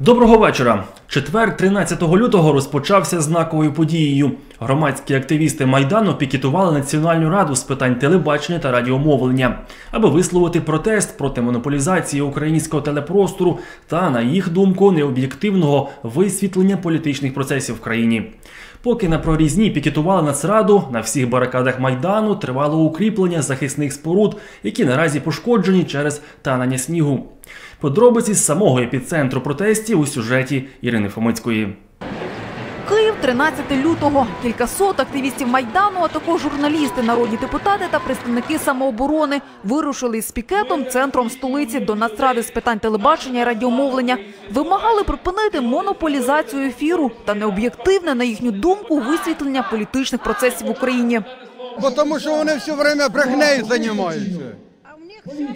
Доброго вечора. Четвер, 13 лютого, розпочався знаковою подією. Громадські активісти майдану пікетували Національну раду з питань телебачення та радіомовлення, аби висловити протест проти монополізації українського телепростору та, на їх думку, необ'єктивного висвітлення політичних процесів в країні. Поки на прорізні пікетували Нацраду, на всіх барикадах майдану тривало укріплення захисних споруд, які наразі пошкоджені через танення снігу. Подробиці з самого епіцентру протестів у сюжеті Ірини Фомицької. Київ, 13 лютого. Кількасот активістів майдану, а також журналісти, народні депутати та представники самооборони вирушили із пікетом центром столиці до Нацради з питань телебачення і радіомовлення. Вимагали припинити монополізацію ефіру та необ'єктивне, на їхню думку, висвітлення політичних процесів в Україні. Бо тому що вони все время брехнею займаються.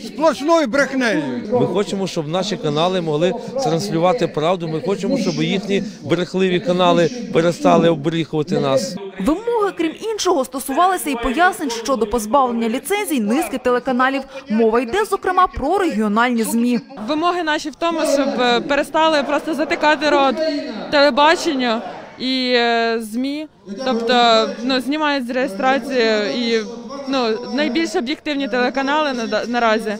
Сплошною брехнею. Ми хочемо, щоб наші канали могли транслювати правду. Ми хочемо, щоб їхні брехливі канали перестали обріхувати нас. Вимоги, крім іншого, стосувалися і пояснень щодо позбавлення ліцензій низки телеканалів. Мова йде, зокрема, про регіональні ЗМІ. Вимоги наші в тому, щоб е, перестали просто затикати рот телебаченню і е, ЗМІ, тобто ну, знімають з реєстрації і ну, найбільш об'єктивні телеканали на- наразі.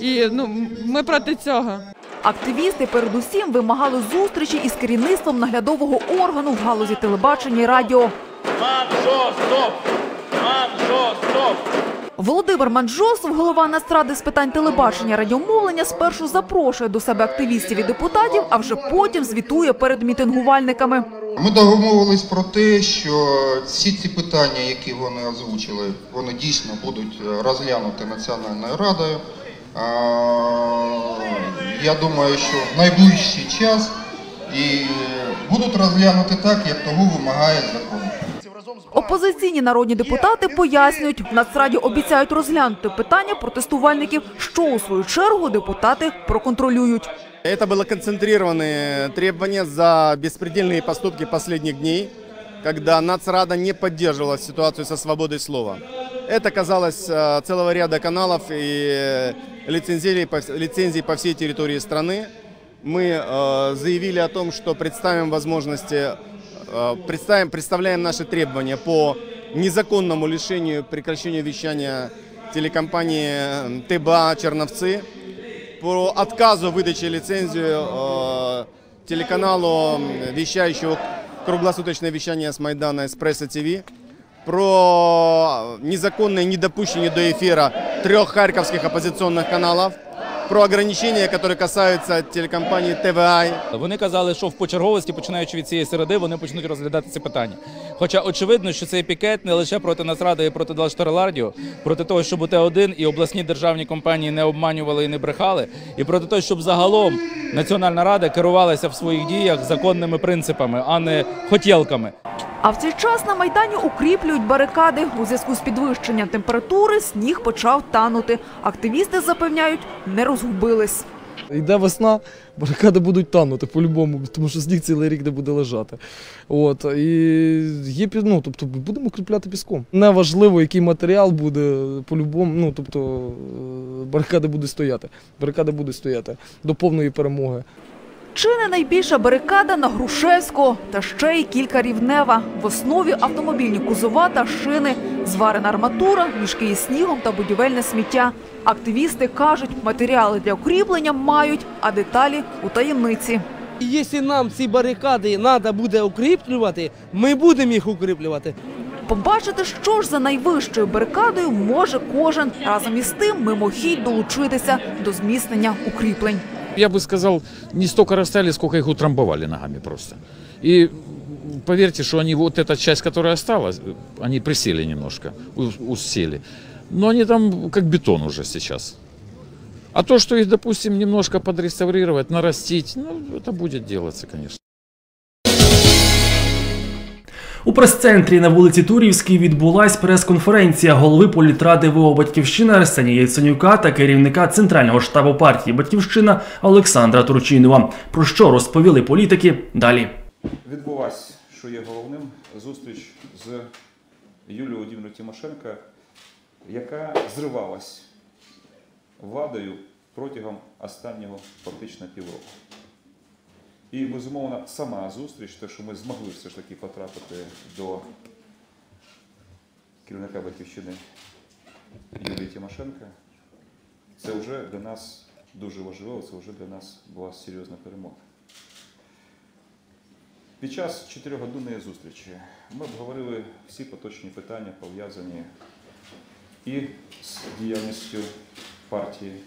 І ну, ми проти цього. Активісти передусім вимагали зустрічі із керівництвом наглядового органу в галузі телебачення і радіо. Манжо, стоп! Манжо, стоп! Володимир Манджосов, голова Нацради з питань телебачення радіомовлення, спершу запрошує до себе активістів і депутатів, а вже потім звітує перед мітингувальниками. Ми домовились про те, що всі ці питання, які вони озвучили, вони дійсно будуть е, розглянуті Національною радою. Я думаю, що в найближчий час і будуть розглянуті так, як того вимагає закон. Опозиційні народні депутати пояснюють, в Нацраді обіцяють розглянути питання протестувальників, що у свою чергу депутати проконтролюють. Это было концентрированные требования за беспредельные поступки последних дней, когда Нацрада не поддерживала ситуацию со свободой слова. Это касалось э, целого ряда каналов и э, лицензий лицензий по всей территории страны. Мы э, заявили о том, что представим возможности, представим, представляем наши требования по незаконному лишению прекращению вещания телекомпании ТБА «Черновцы», по отказу выдачи лицензию э, телеканалу, вещающего круглосуточное вещание с Майдана «Эспрессо ТВ», про незаконное недопущение до эфира трех харьковских оппозиционных каналов, про ограничения, которые касаются телекомпании ТВА, Вони казали, що в почерговості, починаючи від цієї середи, вони почнуть розглядати це питання. Хоча очевидно, що цей пікет не лише проти Нацради і проти 24 Радіо, проти того, щоб УТ-1 і обласні державні компанії не обманювали і не брехали, і проти того, щоб загалом Національна Рада керувалася в своїх діях законними принципами, а не хотілками. А в цей час на Майдані укріплюють барикади. У зв'язку з підвищенням температури сніг почав танути. Активісти запевняють, не розгубились. Йде весна, барикади будуть танути по-любому, тому що сніг цілий рік не буде лежати. От, і є, ну, тобто будемо укріпляти піском. Неважливо, який матеріал буде, по-любому, ну, тобто е, барикади будуть стояти. Барикади будуть стояти до повної перемоги. Чи не найбільша барикада на Грушевського, та ще й кілька рівнева. В основі автомобільні кузова та шини, зварена арматура, мішки із снігом та будівельне сміття. Активісти кажуть, матеріали для укріплення мають, а деталі у таємниці. І Якщо нам ці барикади треба буде укріплювати, ми будемо їх укріплювати. Побачити, що ж за найвищою барикадою може кожен разом із тим мимохідь долучитися до зміцнення укріплень. Я бы сказал, не столько расстали, сколько их утрамбовали ногами просто. И м, поверьте, что они вот эта часть, которая осталась, э, они присели немножко, у- усели. Но они там как бетон уже сейчас. А то, что их, допустим, немножко подреставрировать, нарастить, ну, это будет делаться, конечно. У прес-центрі на вулиці Турівській відбулась прес-конференція голови політради ВО Батьківщина Арсенія Яценюка та керівника Центрального штабу партії Батьківщина Олександра Турчинова. Про що розповіли політики далі. Відбулась, що є головним, зустріч з Юлією Володимирівною Тимошенко, яка зривалась владою протягом останнього фактично півроку. І, безумовно, сама зустріч, те, що ми змогли все ж таки потрапити до керівника Батьківщини Юлії Тимошенко, це вже для нас дуже важливо, це вже для нас була серйозна перемога. Під час чотирьохгодинної зустрічі ми обговорили всі поточні питання, пов'язані і з діяльністю партії,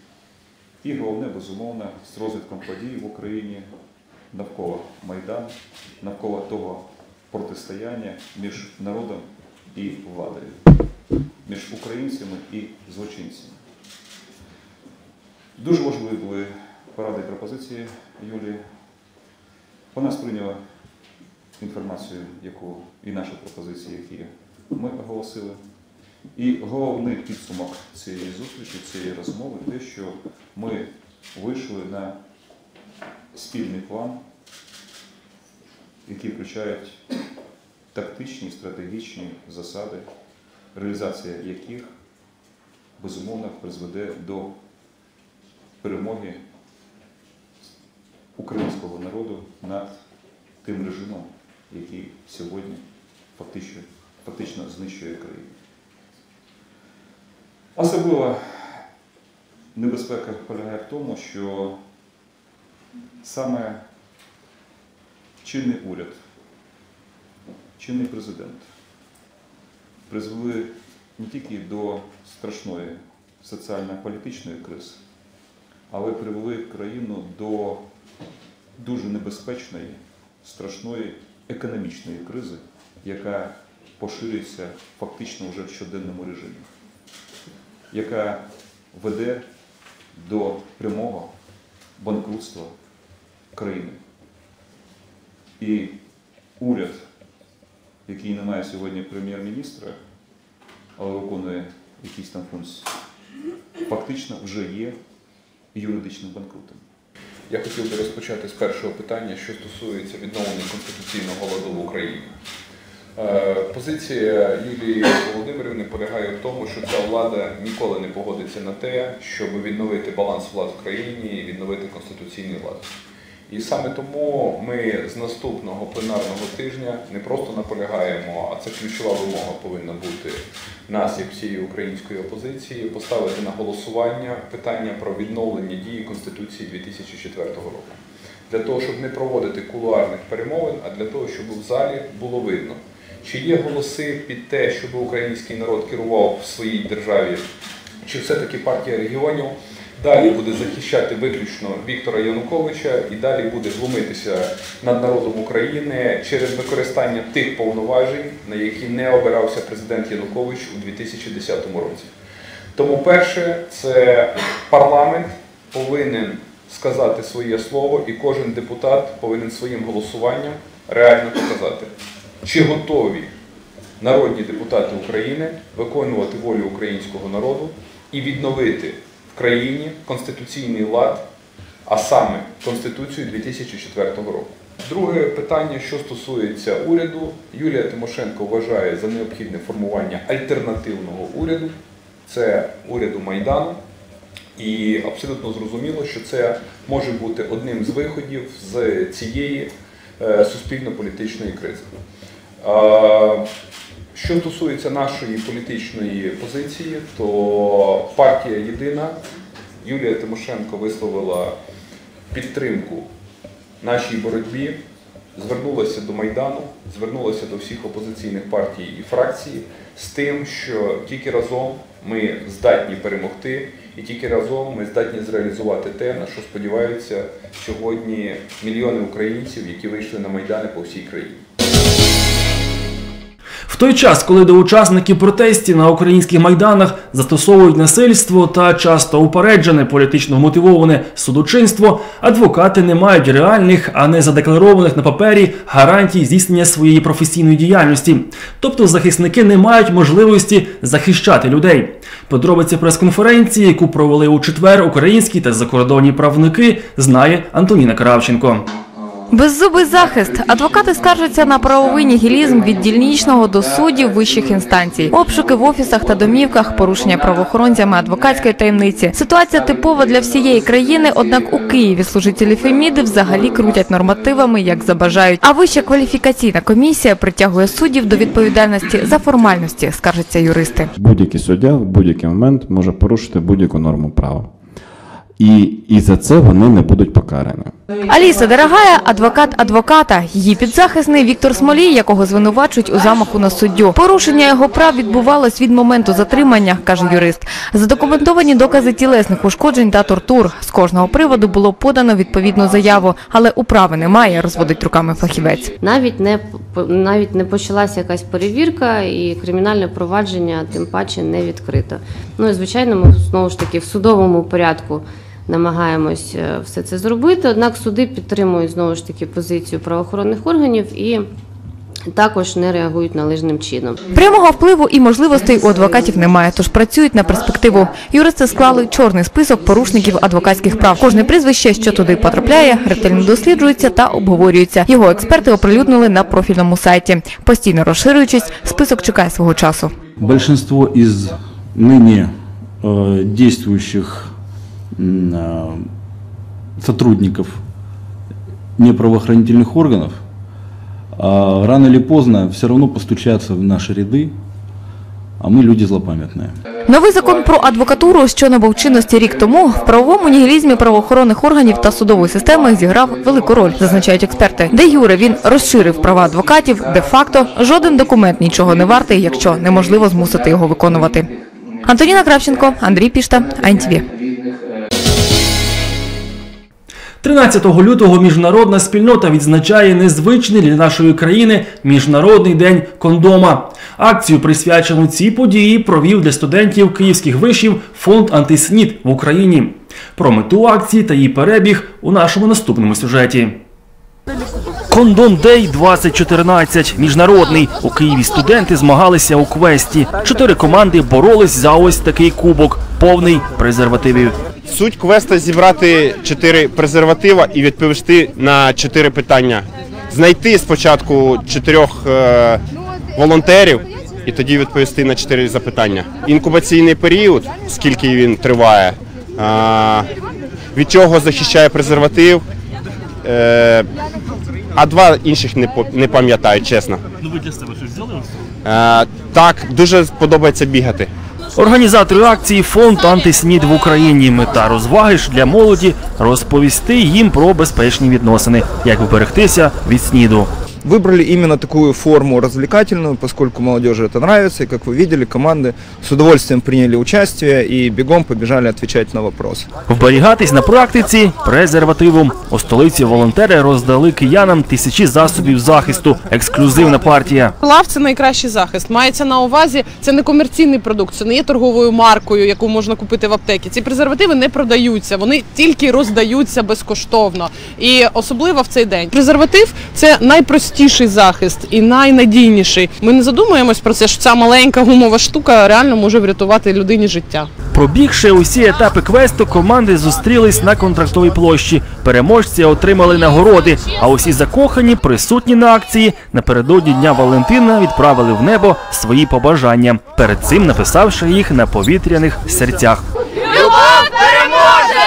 і головне, безумовно, з розвитком подій в Україні навколо Майдану, навколо того протистояння між народом і владою, між українцями і злочинцями. Дуже важливі були поради і пропозиції Юлії. Вона сприйняла інформацію, яку і наші пропозиції, які ми оголосили. І головний підсумок цієї зустрічі, цієї розмови, те, що ми вийшли на спільний план, який включають тактичні, стратегічні засади, реалізація яких безумовно призведе до перемоги українського народу над тим режимом, який сьогодні фактично, фактично знищує країну. Особлива небезпека полягає в тому, що саме чинний уряд, чинний президент призвели не тільки до страшної соціально-політичної кризи, але привели країну до дуже небезпечної, страшної економічної кризи, яка поширюється фактично вже в щоденному режимі, яка веде до прямого банкрутства країни. І уряд, який не має сьогодні прем'єр-міністра, але виконує якісь там функції, фактично вже є юридичним банкрутом. Я хотів би розпочати з першого питання, що стосується відновлення конституційного ладу в Україні. Е, Позиція Юлії Володимирівни полягає в тому, що ця влада ніколи не погодиться на те, щоб відновити баланс влад в країні і відновити конституційний лад. І саме тому ми з наступного пленарного тижня не просто наполягаємо, а це ключова вимога повинна бути нас, як всієї української опозиції, поставити на голосування питання про відновлення дії Конституції 2004 року. Для того, щоб не проводити кулуарних перемовин, а для того, щоб в залі було видно, чи є голоси під те, щоб український народ керував в своїй державі, чи все-таки партія регіонів далі буде захищати виключно Віктора Януковича і далі буде глумитися над народом України через використання тих повноважень, на які не обирався президент Янукович у 2010 році. Тому перше, це парламент повинен сказати своє слово, і кожен депутат повинен своїм голосуванням реально показати, чи готові народні депутати України виконувати волю українського народу і відновити країні конституційний лад, а саме Конституцію 2004 року. Друге питання, що стосується уряду, Юлія Тимошенко вважає за необхідне формування альтернативного уряду, це уряду Майдану. І абсолютно зрозуміло, що це може бути одним з виходів з цієї е, суспільно-політичної кризи. Що стосується нашої політичної позиції, то партія Єдина Юлія Тимошенко висловила підтримку нашій боротьбі, звернулася до Майдану, звернулася до всіх опозиційних партій і фракцій з тим, що тільки разом ми здатні перемогти, і тільки разом ми здатні зреалізувати те, на що сподіваються сьогодні мільйони українців, які вийшли на майдани по всій країні. В той час, коли до учасників протестів на українських майданах застосовують насильство та часто упереджене політично мотивоване судочинство, адвокати не мають реальних, а не задекларованих на папері гарантій здійснення своєї професійної діяльності. Тобто захисники не мають можливості захищати людей. Подробиці прес-конференції, яку провели у четвер українські та закордонні правники, знає Антоніна Кравченко. Беззубий захист. Адвокати скаржаться на правовий нігілізм від дільничного до суддів вищих інстанцій, обшуки в офісах та домівках, порушення правоохоронцями адвокатської таємниці. Ситуація типова для всієї країни. Однак у Києві служителі Феміди взагалі крутять нормативами, як забажають. А вища кваліфікаційна комісія притягує суддів до відповідальності за формальності, скаржаться юристи. Будь-який суддя в будь-який момент може порушити будь-яку норму права. І, і за це вони не будуть покарані. Аліса Дорогая – адвокат адвоката. Її підзахисний Віктор Смолій, якого звинувачують у замаху на суддю. Порушення його прав відбувалось від моменту затримання, каже юрист. Задокументовані докази тілесних ушкоджень та тортур. З кожного приводу було подано відповідну заяву, але управи немає, розводить руками фахівець. Навіть не навіть не почалася якась перевірка, і кримінальне провадження тим паче не відкрито. Ну і звичайно, ми знову ж таки в судовому порядку намагаємось е, все це зробити. Однак суди підтримують знову ж таки позицію правоохоронних органів і також не реагують належним чином. Прямого впливу і можливостей у адвокатів немає, тож працюють на перспективу. Юристи склали чорний список порушників адвокатських прав. Кожне прізвище, що туди потрапляє, ретельно досліджується та обговорюється. Його експерти оприлюднили на профільному сайті. Постійно розширюючись, список чекає свого часу. Большинство из ныне э, действующих м, э, сотрудников неправоохранительных органов а, рано или поздно все равно постучатся в наши ряды, а мы люди злопамятные. Новий закон про адвокатуру, що набув чинності рік тому, в правовому нігілізмі правоохоронних органів та судової системи зіграв велику роль, зазначають експерти. Де юре він розширив права адвокатів, де факто жоден документ нічого не вартий, якщо неможливо змусити його виконувати. Антоніна Кравченко, Андрій Пішта, АНТВ. 13 лютого міжнародна спільнота відзначає незвичний для нашої країни Міжнародний день кондома. Акцію, присвячену цій події, провів для студентів київських вишів фонд Антиснід в Україні. Про мету акції та її перебіг у нашому наступному сюжеті. Кондом Дей 2014 міжнародний. У Києві студенти змагалися у квесті. Чотири команди боролись за ось такий кубок, повний презервативів. Суть квеста зібрати чотири презерватива і відповісти на чотири питання. Знайти спочатку чотирьох е, волонтерів і тоді відповісти на чотири запитання. Інкубаційний період, скільки він триває, е, від чого захищає презерватив. Е, а два інших не, по- не пам'ятаю, чесно. Ну ви для себе щось взяли? Е, так, дуже подобається бігати. Організатори акції фонд Антиснід в Україні. Мета розваги ж для молоді розповісти їм про безпечні відносини, як уберегтися від сніду. Выбрали именно такую форму развлекательную, поскольку молодежи это нравится. И, как вы видели, команды с удовольствием приняли участие и бегом побежали отвечать на вопросы. Вберігатись на практиці презервативом. У столиці волонтери роздали киянам тисячі засобів захисту. Ексклюзивна партія. Лав це найкращий захист. Мається на увазі, це не комерційний продукт, це не є торговою маркою, яку можна купити в аптекі. Ці презервативи не продаються, вони тільки роздаються безкоштовно. І особливо в цей день. Презерватив це найпростіший захист і найнадійніший. Ми не задумуємось про це, що ця маленька гумова штука реально може врятувати людині життя. Пробігши усі етапи квесту, команди зустрілись на контрактовій площі. Переможці отримали нагороди. А усі закохані, присутні на акції, напередодні Дня Валентина відправили в небо свої побажання, перед цим написавши їх на повітряних серцях. Любов переможе!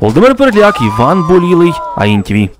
Володимир Переляк, Іван Болілий, АІНТВ.